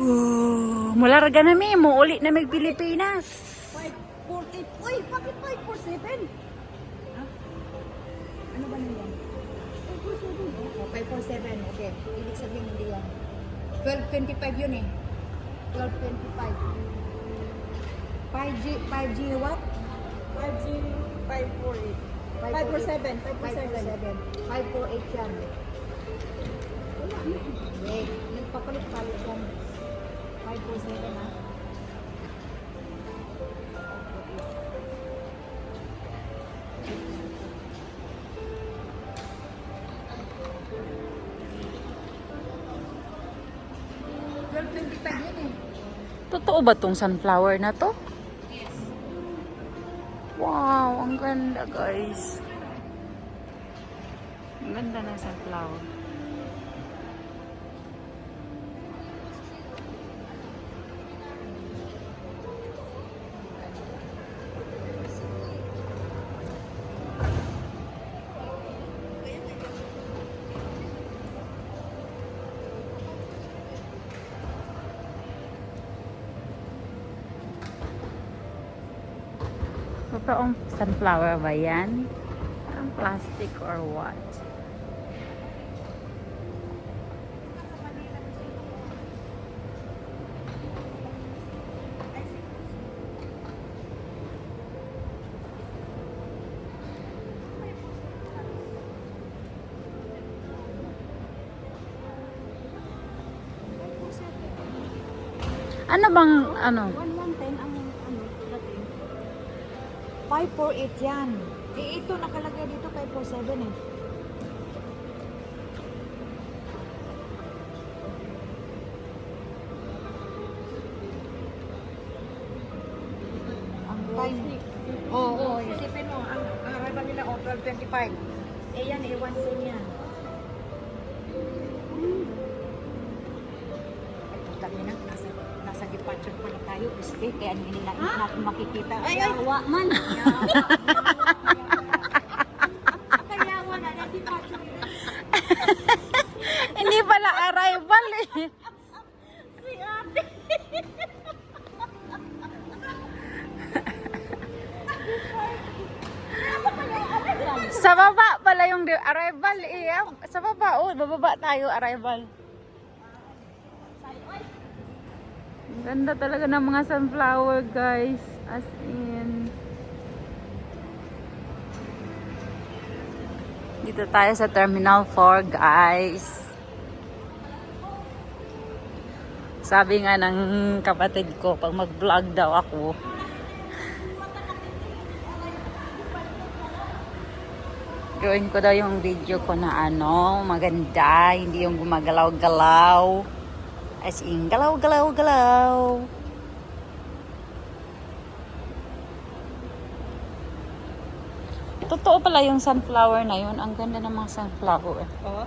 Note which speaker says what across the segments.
Speaker 1: Oh, mularga na mi, mo uli na mag Pilipinas.
Speaker 2: 548. Uy, bakit 547? Ha? Ano ba nila? 547. Oh, 547. Okay. Ibig sabihin hindi yan. 1225 yun eh. 1225. 5G, 5G what?
Speaker 3: 5G 548. 547. 547.
Speaker 2: 548 yan. Eh, nagpapalit-palit yan. 547 ha.
Speaker 1: Totoo ba tong sunflower na to? Wow, ang ganda guys. Ang ganda ng sunflower. Totoong sunflower ba yan? Parang plastic or what? Ano bang, ano?
Speaker 2: 1110 ang ano, dating. 548 yan. Eh, ito nakalagay dito 547 eh. Ang time. Oo, oh, oh, isipin mo, ang, ang arrival nila, oh, 1225. Eh yan, eh, 110 departure pala tayo, este, kaya hindi nila natin makikita. Ay, ay, yawa man. Kayawa na, na departure nila.
Speaker 1: Hindi pala arrival eh.
Speaker 2: Si ate.
Speaker 1: Sa baba pala yung arrival eh. Sa baba, oh, bababa tayo arrival. Ang Ganda talaga ng mga sunflower guys. As in. Dito tayo sa Terminal 4 guys. Sabi nga ng kapatid ko, pag mag-vlog daw ako, gawin ko daw yung video ko na ano, maganda, hindi yung gumagalaw-galaw. As in, galaw-galaw-galaw. Totoo pala yung sunflower na yun. Ang ganda ng mga sunflower.
Speaker 3: Oo.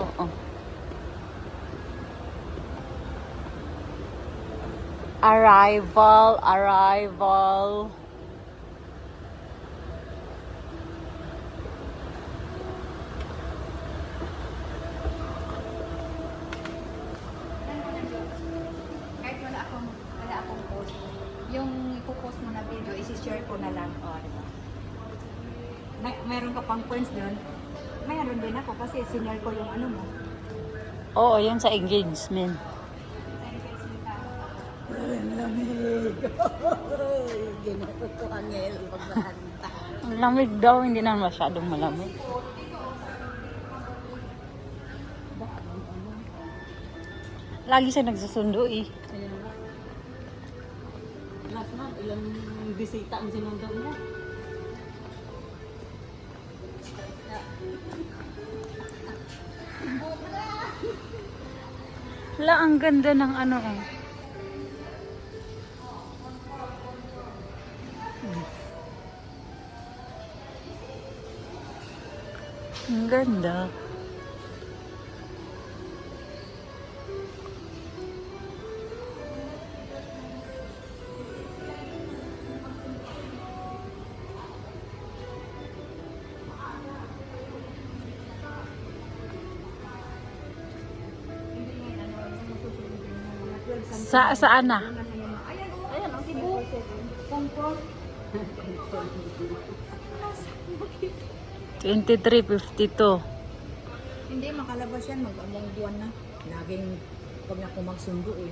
Speaker 1: Oo. Arrival, arrival.
Speaker 2: Kahit wala akong, wala akong post. Yung ipopost mo na video, isi-share ko na lang. O, di ba? Mayroon ka pang points doon. Mayroon din ako kasi senior ko yung ano mo.
Speaker 1: Oo, yun sa engagement.
Speaker 2: Ginato ko angel, magbahanta.
Speaker 1: Ang lamig daw, hindi na masyadong malamig. Lagi siya nagsusundo eh.
Speaker 3: Last month, ilang bisita ang sinundo mo?
Speaker 1: Wala, ang ganda ng ano eh. Ang ganda. Sa, saan na?
Speaker 2: Ayan, oh. Ayan, ang Cebu. Confirm.
Speaker 1: 23.52.
Speaker 2: Hindi, makalabas yan. Mag-among buwan na. Laging pag na magsundo eh.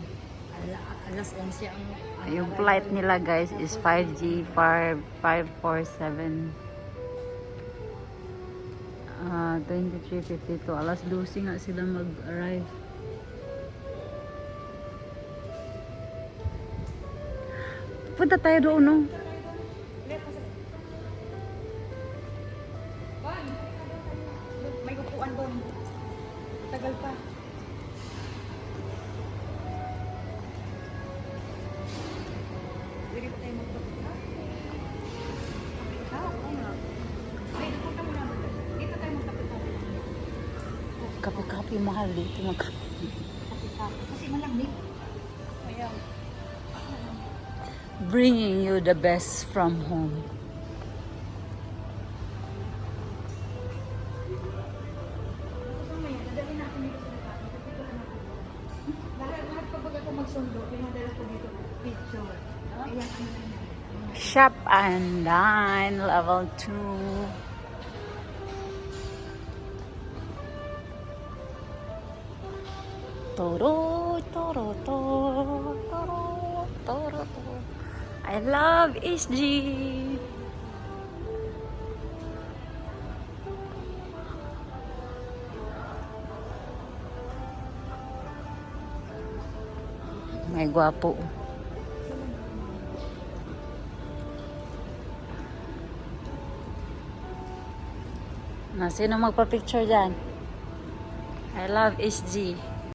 Speaker 2: Ala, alas 11 ang... ang
Speaker 1: Yung flight nila guys is 5G 5547. Ah, 23.52. Alas 12 nga sila mag-arrive. Punta tayo doon, no?
Speaker 2: May upuan doon. Tagal pa. Pwede ba tayo magpapita? Ah, oo nga. Ay, napunta mo na. Dito tayo magpapita.
Speaker 1: Kape-kape mahal dito. Mag
Speaker 2: Kasi malamig. Ayan.
Speaker 1: bringing you the best from home. Shop and Dine Level 2 Toro, toro, toro I love SG. May gwapo. Na, sino magpa-picture dyan? I love SG.